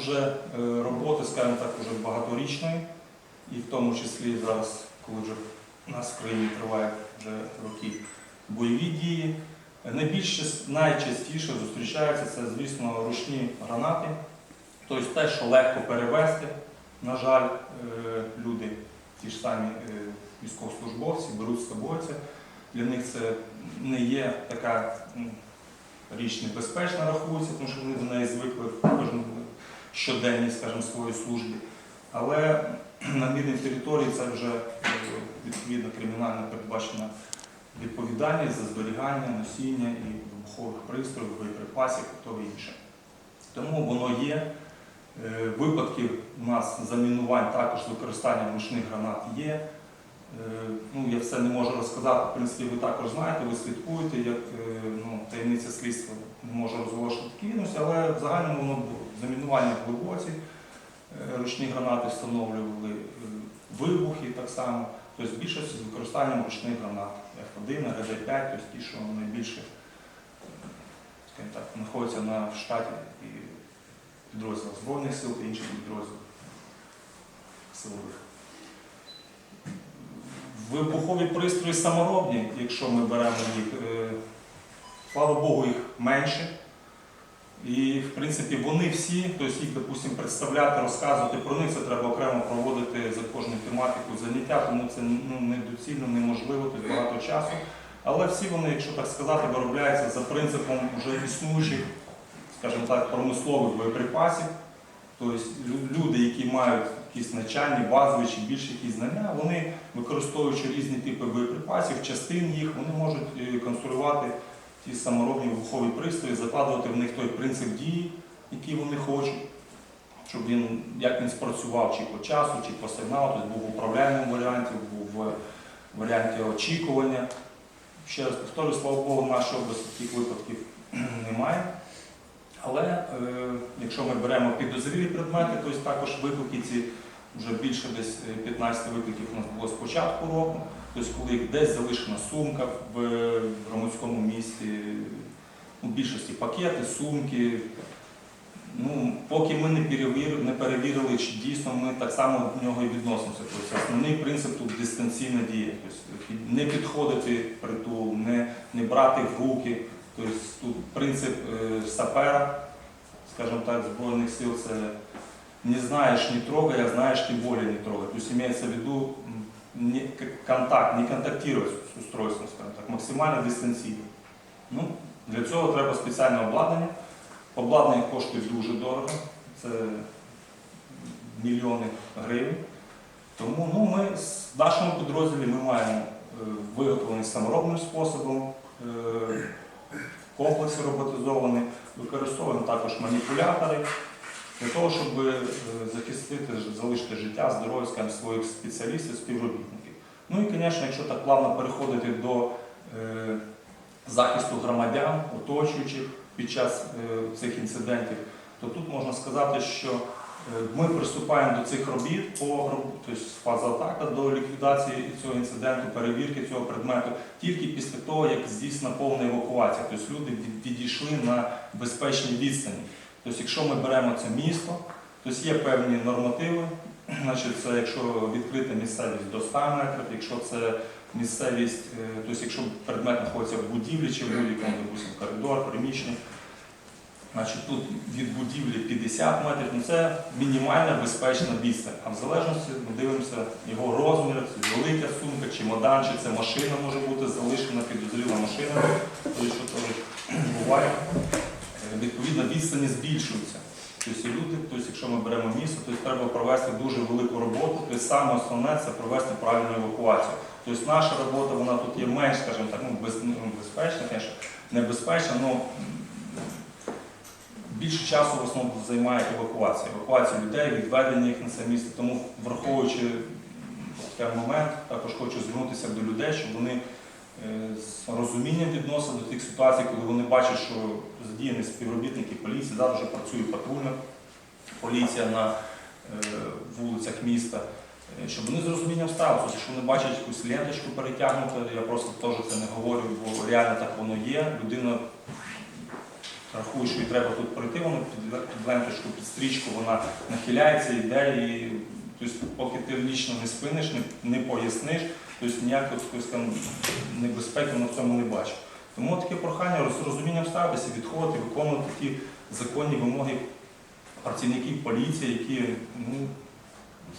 вже е, роботи, скажімо так, вже багаторічної, і в тому числі зараз, коли вже у нас в країні тривають вже роки бойові дії. Найбільш част- найчастіше зустрічаються це, звісно, ручні гранати, тобто те, що легко перевезти. На жаль, е, люди, ті ж самі е, військовослужбовці, беруть з собою це. Для них це не є така річ небезпечна, рахується, тому що вони до неї звикли в кожному щоденній, скажімо, своїй службі. Але на мирній території це вже е, відповідно кримінально передбачена відповідальність за зберігання, носіння і вибухових пристроїв, боєприпасів і того інше. Тому воно є. Е, Випадків у нас замінувань також з використанням ручних гранат є. Е, Ну, я все не можу розказати, в принципі, ви також знаєте, ви слідкуєте, як ну, таємниця слідства не може розголошувати такі відомості, але в загальному воно було. Замінування в глибоці, е, ручні гранати встановлювали, е, вибухи так само, тобто більшість з використанням ручних гранат F1, ГД5, тобто ті, що найбільше знаходяться на штаті і підрозділах Збройних сил та інших підрозділів силових. Вибухові пристрої саморобні, якщо ми беремо їх, е, слава Богу, їх менше. І, в принципі, вони всі, тобто їх, допустимо, представляти, розказувати про них, це треба окремо проводити за кожну тематику заняття, тому це ну, недоцільно, неможливо, тобто багато часу. Але всі вони, якщо так сказати, виробляються за принципом вже існуючих, скажімо так, промислових боєприпасів. Тобто люди, які мають якісь навчальні, базові чи більш якісь знання, вони, використовуючи різні типи боєприпасів, частин їх, вони можуть е, конструювати ті саморобні вибухові пристрої, закладувати в них той принцип дії, який вони хочуть, щоб він як він спрацював чи по часу, чи по сигналу, тобто був в управляємому варіанті, був в варіанті очікування. Ще раз повторюю, слава Богу, в нашій області таких випадків немає. Але е, якщо ми беремо підозрілі предмети, то також виклики ці вже більше десь е, 15 викликів у нас було з початку року. Тобто, коли десь залишена сумка в е, громадському місці, ну, в більшості пакети, сумки. Ну, поки ми не перевірили, не перевірили, чи дійсно ми так само до нього і відносимося. Тобто, основний принцип тут дистанційна дія. Тобто, не підходити притул, не, не брати в руки. Тобто тут принцип е, сапера, скажімо так, Збройних сил це не знаєш, не трогай, а знаєш, тем более не трогай. То есть имеется в виду не, контакт, не контактировать з устройством, скажімо так, максимально дистанційно. Ну, для цього треба спеціальне обладнання. Обладнання коштує дуже дорого, це мільйони гривень. Тому ну, ми в нашому підрозділі ми маємо е, виготовлений саморобним способом, е, комплекси роботизовані, використовуємо також маніпулятори для того, щоб е, захистити, залишити життя, здоров'я своїх спеціалістів, співробітників. Ну і, звісно, якщо так плавно переходити до е, захисту громадян, оточуючих під час е, цих інцидентів, то тут можна сказати, що е, ми приступаємо до цих робіт по тобто фаза атака до ліквідації цього інциденту, перевірки цього предмету тільки після того, як здійснена повна евакуація. Тобто люди від- відійшли на безпечній відстані. Тобто, якщо ми беремо це місто, тобто є певні нормативи, значить це якщо відкрита місцевість до 100 метрів, якщо це місцевість, е, тобто якщо предмет знаходиться в будівлі чи в будь-якому, допустимо, коридор, приміщення, значить тут від будівлі 50 метрів, ну це мінімальна безпечна відстань. А в залежності ми дивимося його розмір, це велика сумка, чемодан, чи це машина може бути залишена, підозріла машина, тобто що теж буває. Відповідно, відстані збільшуються. Тобто люди, тобто, якщо ми беремо місто, то треба провести дуже велику роботу. Тобто саме основне це провести правильну евакуацію. Тобто наша робота вона тут є менш, скажімо так, ну, без, ну, безпечна, звісно, небезпечна, але більше часу в основному займає евакуація. Евакуація людей, відведення їх на це місце. Тому, враховуючи такий момент, також хочу звернутися до людей, щоб вони з розумінням відносили до тих ситуацій, коли вони бачать, що задіяні співробітники поліції, зараз вже працює патрульна поліція на е, вулицях міста, е, щоб вони з розумінням ставилися, якщо вони бачать якусь ленточку перетягнуту, я просто теж це не говорю, бо реально так воно є. Людина рахує, що їй треба тут пройти, вона під, ленточку, під стрічку, вона нахиляється, йде і тобто, поки ти лічно не спиниш, не поясниш, тобто ніякої там небезпеки в цьому не бачить. Тому таке прохання з розумінням ставитися, відходити, виконувати ті законні вимоги працівників поліції, які, ну,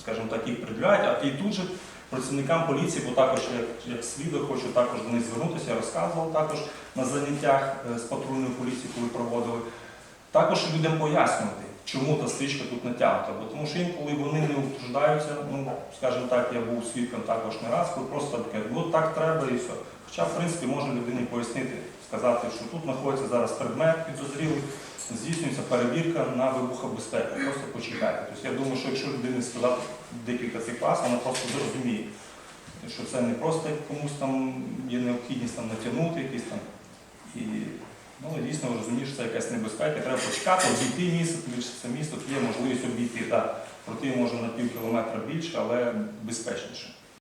скажімо так, їх пред'являють, а і тут же працівникам поліції, бо також як, як свідок хочу також до них звернутися, я розказував також на заняттях е, з патрульної поліції, коли проводили. Також людям пояснювати, чому та стрічка тут натягнута. Бо тому що інколи вони не утруждаються, ну, скажімо так, я був свідком також не раз, коли просто таке, ну так треба і все. Хоча, в принципі, можна людині пояснити, сказати, що тут знаходиться зараз предмет підозрілий, здійснюється перевірка на вибухобезпеку. Просто почекайте. Тобто я думаю, що якщо людині сказати декілька цих фраз, вона просто зрозуміє, що це не просто комусь там є необхідність там натягнути якісь дійсно розумієш, що це якась небезпека, треба почекати, обійти місто, тому що це місто є можливість обійти. Так, проти може на пів кілометра більше, але безпечніше.